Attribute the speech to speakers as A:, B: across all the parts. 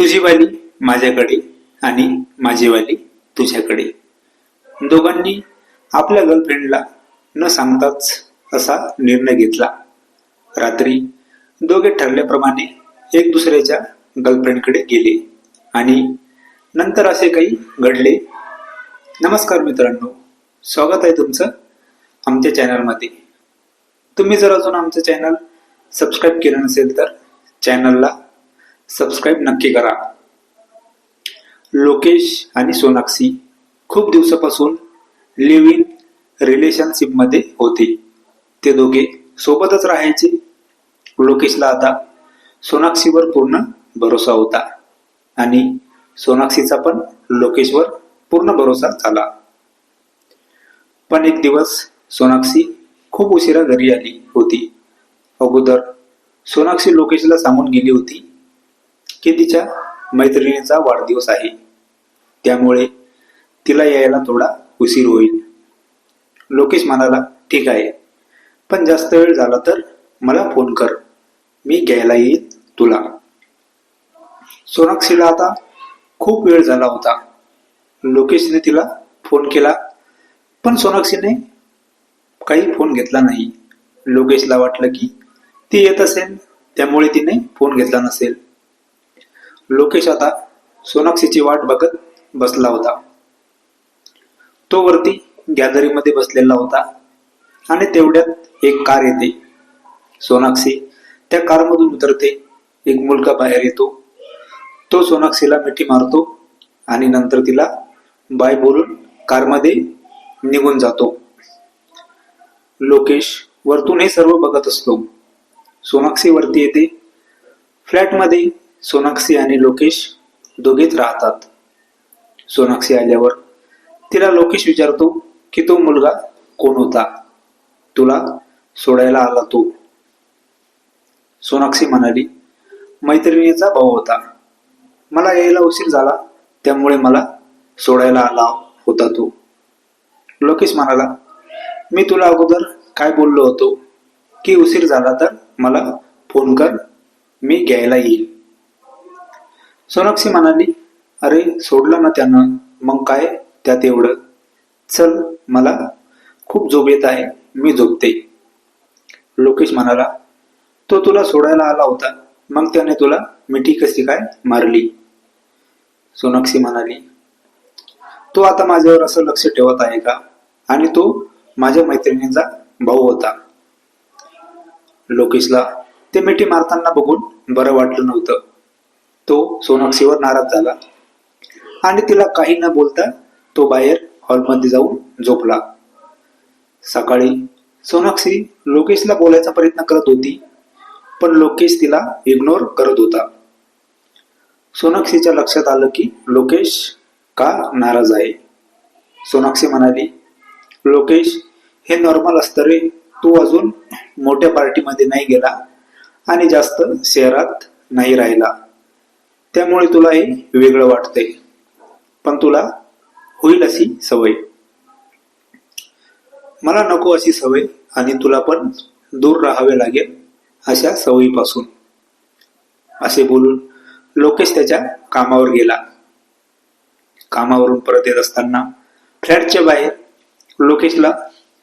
A: तुझी वाली माझ्याकडे आणि माझी वाली तुझ्याकडे. दोघांनी आपल्या गर्लफ्रेंडला न सांगताच असा निर्णय घेतला. रात्री दोघे ठरल्याप्रमाणे एक दुसऱ्याच्या गर्लफ्रेंडकडे गेले आणि नंतर असे काही घडले. नमस्कार मित्रांनो स्वागत आहे तुमचं आमच्या चॅनलमध्ये तुम्ही जर अजून आमचं चॅनल सबस्क्राईब केलं नसेल तर चॅनलला सबस्क्राईब नक्की करा. लोकेश आणि सोनाक्षी खूप दिवसापासून लिव्ह इन रिलेशनशिपमध्ये होते. ते दोघे सोबतच राहायचे. लोकेशला आता सोनाक्षीवर पूर्ण भरोसा होता आणि सोनाक्षीचा पण लोकेशवर पूर्ण भरोसा झाला. पण एक दिवस सोनाक्षी खूप उशिरा घरी आली होती. अगोदर सोनाक्षी लोकेशला सांगून गेली होती की तिच्या मैत्रिणीचा वाढदिवस आहे. त्यामुळे तिला यायला थोडा उशीर होईल. लोकेश म्हणाला ठीक आहे. पण जास्त वेळ झाला तर मला फोन कर. मी घ्यायला येईल तुला. सोनाक्षीला आता खूप वेळ झाला होता. लोकेशने तिला फोन केला पण सोनाक्षीने काही फोन घेतला नाही. लोकेशला वाटलं की ती येत असेल त्यामुळे तिने फोन घेतला नसेल. लोकेश आता सोनाक्षीची वाट बघत बसला होता. तो वरती गॅलरीमध्ये बसलेला होता आणि तेवढ्यात एक कार येते. सोनाक्षी त्या कारमधून उतरते. एक मुलगा बाहेर येतो. तो सोनाक्षीला मिठी मारतो आणि नंतर तिला बाय बोलून कारमध्ये निघून जातो. लोकेश वरतून हे सर्व बघत असतो. सोनाक्षी वरती येते. फ्लॅटमध्ये सोनाक्षी आणि लोकेश दोघेच राहतात. सोनाक्षी आल्यावर तिला लोकेश विचारतो की तो मुलगा कोण होता? तुला सोडायला आला तो. सोनाक्षी म्हणाली मैत्रिणीचा भाऊ होता. मला यायला उशीर झाला त्यामुळे मला सोडायला आला होता तो. लोकेश म्हणाला मी तुला अगोदर काय बोललो होतो? की उशीर झाला तर मला फोन कर मी घ्यायला येईल. सोनाक्षी म्हणाली अरे सोडलं ना त्यानं. मग काय? त्यात एवढं. चल मला खूप झोप येत आहे. मी झोपते. लोकेश म्हणाला तो तुला सोडायला आला होता. मग त्याने तुला मिठी कशी काय मारली? सोनाक्षी म्हणाली तो आता माझ्यावर असं लक्ष ठेवत आहे का? आणि तो माझ्या मैत्रिणीचा भाऊ होता. लोकेशला ते मिठी मारताना बघून बरं वाटलं नव्हतं. तो सोनाक्षीवर नाराज झाला. आणि तिला काही न बोलता तो बाहेर हॉलमध्ये जाऊन झोपला. सकाळी सोनाक्षी लोकेशला बोलायचा प्रयत्न करत होती पण लोकेश तिला इग्नोर करत होता. सोनाक्षीच्या लक्षात आलं की लोकेश का नाराज आहे? सोनाक्षी म्हणाली लोकेश हे नॉर्मल असतं रे तू अजून मोठ्या पार्टीमध्ये नाही गेला आणि जास्त शहरात नाही राहिला. त्यामुळे तुला हे वेगळं वाटतंय. पण तुला होईल अशी सवय. मला नको अशी सवय आणि तुला पण दूर राहावे लागेल अशा सवयीपासून. असे बोलून लोकेश त्याच्या कामावर गेला. कामावरून परत येत असताना फ्लॅटच्या बाहेर लोकेशला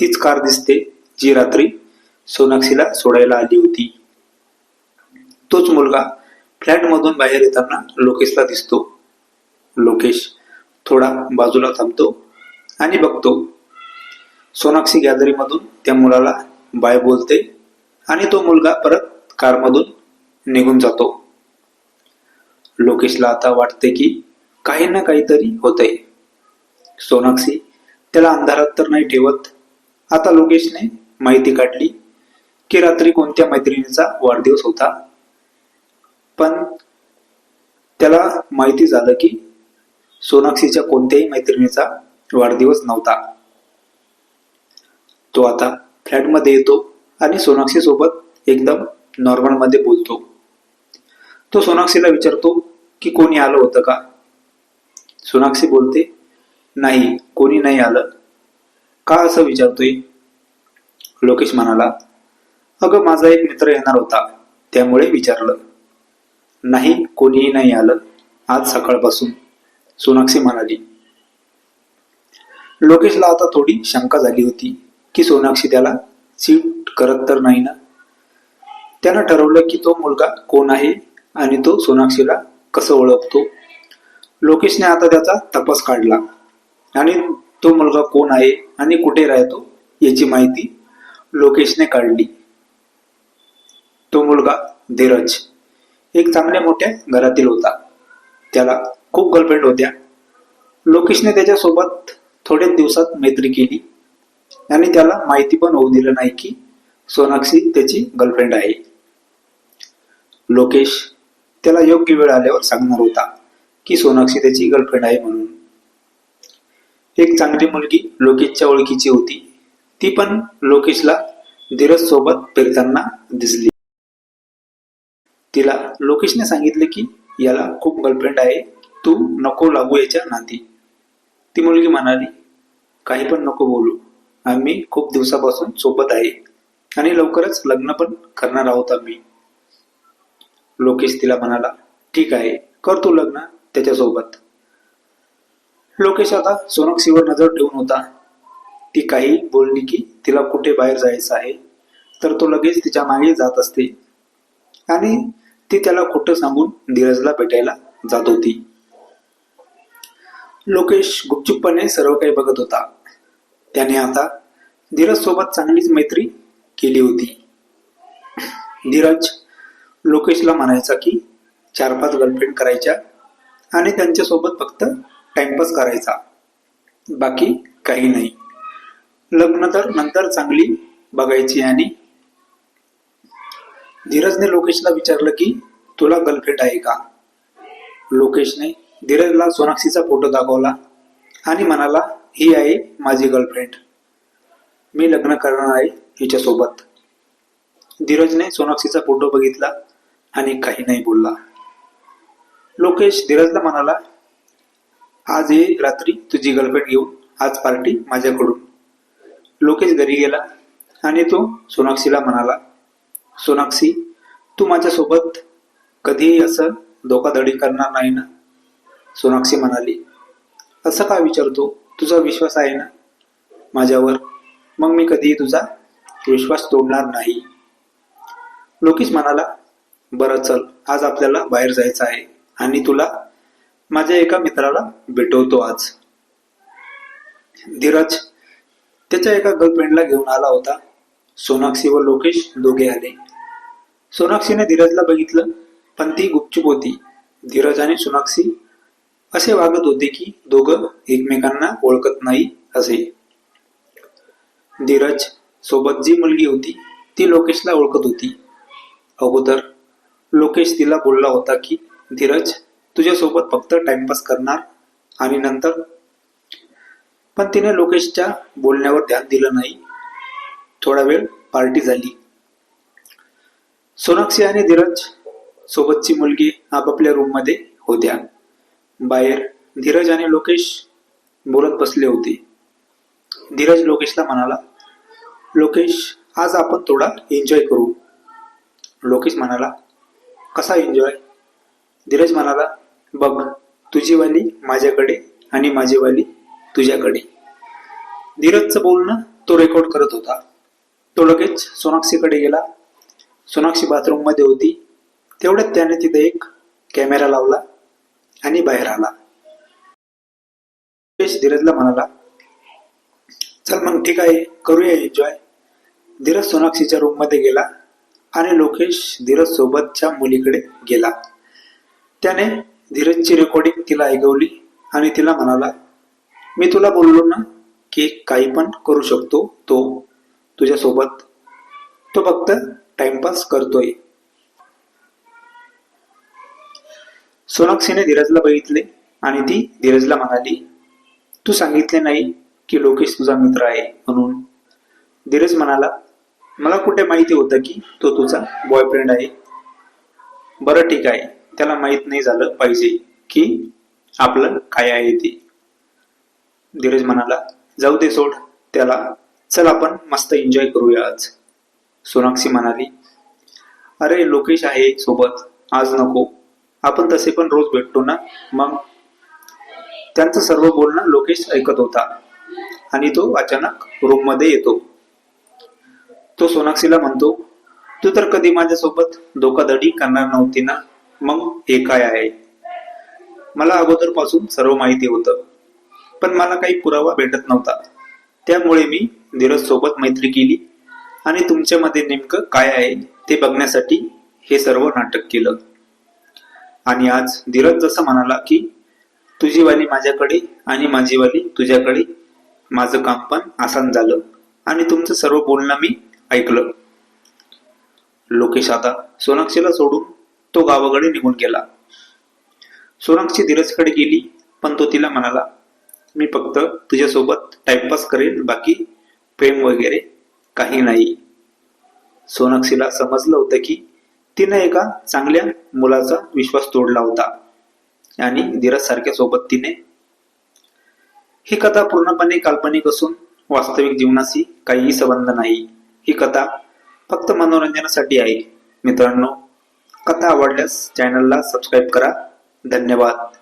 A: तीच कार दिसते जी रात्री सोनाक्षीला सोडायला आली होती. तोच मुलगा फ्लॅटमधून बाहेर येताना लोकेशला दिसतो. लोकेश थोडा बाजूला थांबतो आणि बघतो. सोनाक्षी गॅलरीमधून त्या मुलाला बाय बोलते आणि तो मुलगा परत कारमधून निघून जातो. लोकेशला आता वाटते की काही ना काहीतरी होतंय. सोनाक्षी त्याला अंधारात तर नाही ठेवत. आता लोकेशने माहिती काढली की रात्री कोणत्या मैत्रिणीचा वाढदिवस होता. पण त्याला माहिती झालं की सोनाक्षीच्या कोणत्याही मैत्रिणीचा वाढदिवस नव्हता. तो आता फ्लॅटमध्ये येतो आणि सोनाक्षी सोबत एकदम नॉर्मलमध्ये बोलतो. तो सोनाक्षीला विचारतो की कोणी आलं होतं का? सोनाक्षी बोलते नाही कोणी नाही आलं. का असं विचारतोय? लोकेश म्हणाला अगं माझा एक मित्र येणार होता. त्यामुळे विचारलं. नाही कोणीही नाही आलं. आज सकाळपासून. सोनाक्षी म्हणाली लोकेशला आता थोडी शंका झाली होती की सोनाक्षी त्याला सीट करत तर नाही ना? त्यानं ठरवलं की तो मुलगा कोण आहे आणि तो सोनाक्षीला कसं ओळखतो? लोकेशने आता त्याचा तपास काढला आणि तो मुलगा कोण आहे आणि कुठे राहतो याची माहिती लोकेशने काढली. तो मुलगा धीरज एक चांगल्या मोठ्या घरातील होता. त्याला खूप गर्लफ्रेंड होत्या. लोकेशने त्याच्यासोबत थोड्याच दिवसात मैत्री केली. आणि त्याला माहिती पण होऊ दिलं नाही की सोनाक्षी त्याची गर्लफ्रेंड आहे. लोकेश त्याला योग्य वेळ आल्यावर सांगणार होता की सोनाक्षी त्याची गर्लफ्रेंड आहे म्हणून. एक चांगली मुलगी लोकेशच्या ओळखीची होती. ती पण लोकेशला धीरज सोबत फिरताना दिसली. तिला लोकेशने सांगितले की याला खूप गर्लफ्रेंड आहे. तू नको लागू याच्या नाती ती मुलगी म्हणाली काही पण नको बोलू. आम्ही खूप दिवसापासून सोबत आहे आणि लवकरच लग्न पण करणार आहोत आम्ही. लोकेश तिला म्हणाला ठीक आहे कर तू लग्न त्याच्यासोबत. लोकेश आता सोनक्षीवर नजर ठेवून होता. ती काही बोलली की तिला कुठे बाहेर जायचं आहे? तर तो लगेच तिच्यामागे जात असते. आणि ती त्याला खोटं सांगून धीरजला भेटायला जात होती. लोकेश गुपचुपपणे सर्व काही बघत होता. त्याने आता धीरज सोबत चांगलीच मैत्री केली होती. धीरज लोकेशला म्हणायचा की चार पाच गर्लफ्रेंड करायच्या आणि त्यांच्यासोबत फक्त टाइमपास करायचा. बाकी काही नाही. लग्न तर नंतर चांगली बघायची आणि धीरजने लोकेशला विचारलं की तुला गर्लफ्रेंड आहे का? लोकेशने धीरजला सोनाक्षीचा फोटो दाखवला आणि म्हणाला ही आहे माझी गर्लफ्रेंड मी लग्न करणार आहे हिच्यासोबत. धीरजने सोनाक्षीचा फोटो बघितला आणि काही नाही बोलला. लोकेश धीरजला म्हणाला आज ये रात्री तुझी गर्लफ्रेंड घेऊन आज पार्टी माझ्याकडून. लोकेश घरी गेला आणि तो सोनाक्षीला म्हणाला सोनाक्षी तू माझ्यासोबत कधीही असं धोकाधडी करणार नाही ना? सोनाक्षी म्हणाली. असं का विचारतो? तुझा विश्वास आहे ना? माझ्यावर. मग मी कधीही तुझा विश्वास तोडणार नाही. लोकेश म्हणाला बरं चल आज आपल्याला बाहेर जायचं आहे आणि तुला माझ्या एका मित्राला भेटवतो आज. धीरज त्याच्या एका गर्लफ्रेंडला घेऊन आला होता. सोनाक्षी व लोकेश दोघे आले. सोनाक्षीने धीरजला बघितलं पण ती गुपचूप होती. धीरज आणि सोनाक्षी असे वागत होते की दोघं एकमेकांना ओळखत नाही असे. धीरज सोबत जी मुलगी होती ती लोकेशला ओळखत होती. अगोदर लोकेश तिला बोलला होता की धीरज तुझ्यासोबत फक्त टाइमपास करणार आणि नंतर. पण तिने लोकेशच्या बोलण्यावर ध्यान दिलं नाही. थोडा वेळ पार्टी झाली. सोनाक्षी आणि धीरज सोबतची मुलगी आपापल्या रूममध्ये होत्या. बाहेर धीरज आणि लोकेश बोलत बसले होते. धीरज लोकेशला म्हणाला लोकेश आज आपण थोडा एन्जॉय करू. लोकेश म्हणाला कसा एन्जॉय धीरज म्हणाला बघ तुझी वाली माझ्याकडे आणि माझी वाली तुझ्याकडे. धीरजचं बोलणं तो रेकॉर्ड करत होता. तो लगेच सोनाक्षीकडे गेला. सोनाक्षी बाथरूममध्ये होती. तेवढ्यात त्याने तिथे एक कॅमेरा लावला आणि बाहेर आला. लोकेश धीरजला म्हणाला चल मग ठीक आहे करूया एन्जॉय धीरज सोनाक्षीच्या रूममध्ये गेला आणि लोकेश धीरज सोबतच्या मुलीकडे गेला. त्याने धीरजची रेकॉर्डिंग तिला ऐकवली आणि तिला म्हणाला मी तुला बोललो ना की काही पण करू शकतो तो तुझ्यासोबत तो फक्त टाइमपास करतोय. सोनाक्षीने धीरजला बघितले आणि ती धीरजला म्हणाली तू सांगितले नाही की लोकेश तुझा मित्र आहे म्हणून. धीरज म्हणाला मला कुठे माहिती होतं की तो तुझा बॉयफ्रेंड आहे? बरं ठीक आहे त्याला माहीत नाही झालं पाहिजे की आपलं काय आहे ते. धीरज म्हणाला जाऊ दे सोड त्याला चल आपण मस्त एन्जॉय करूया आज. सोनाक्षी म्हणाली अरे लोकेश आहे सोबत आज नको. आपण तसे पण रोज भेटतो ना? मग? त्यांचं सर्व बोलणं लोकेश ऐकत होता आणि तो अचानक रूममध्ये येतो. तो सोनाक्षीला म्हणतो तू तर कधी माझ्यासोबत धोकाधडी करणार नव्हती ना? मग हे काय आहे? मला अगोदरपासून सर्व माहिती होतं पण मला काही पुरावा भेटत नव्हता. त्यामुळे मी धीरज सोबत मैत्री केली आणि तुमच्यामध्ये नेमकं काय आहे ते बघण्यासाठी हे सर्व नाटक केलं. आणि आज धीरज जसं म्हणाला की तुझी वाली माझ्याकडे आणि माझी वाली तुझ्याकडे माझं काम पण आसान झालं आणि तुमचं सर्व बोलणं मी ऐकलं. लोकेश आता सोनाक्षीला सोडून तो गावाकडे निघून गेला. सोनाक्षी धीरजकडे गेली पण तो तिला म्हणाला मी फक्त तुझ्यासोबत टाइमपास करेन बाकी प्रेम वगैरे काही नाही. सोनाक्षीला समजलं होतं की तिनं एका चांगल्या मुलाचा विश्वास तोडला होता आणि धीरज सारख्या सोबत तिने ही कथा पूर्णपणे काल्पनिक असून वास्तविक जीवनाशी काहीही संबंध नाही. ही कथा फक्त मनोरंजनासाठी आहे. मित्रांनो कथा आवडल्यास चॅनलला सबस्क्राईब करा. धन्यवाद.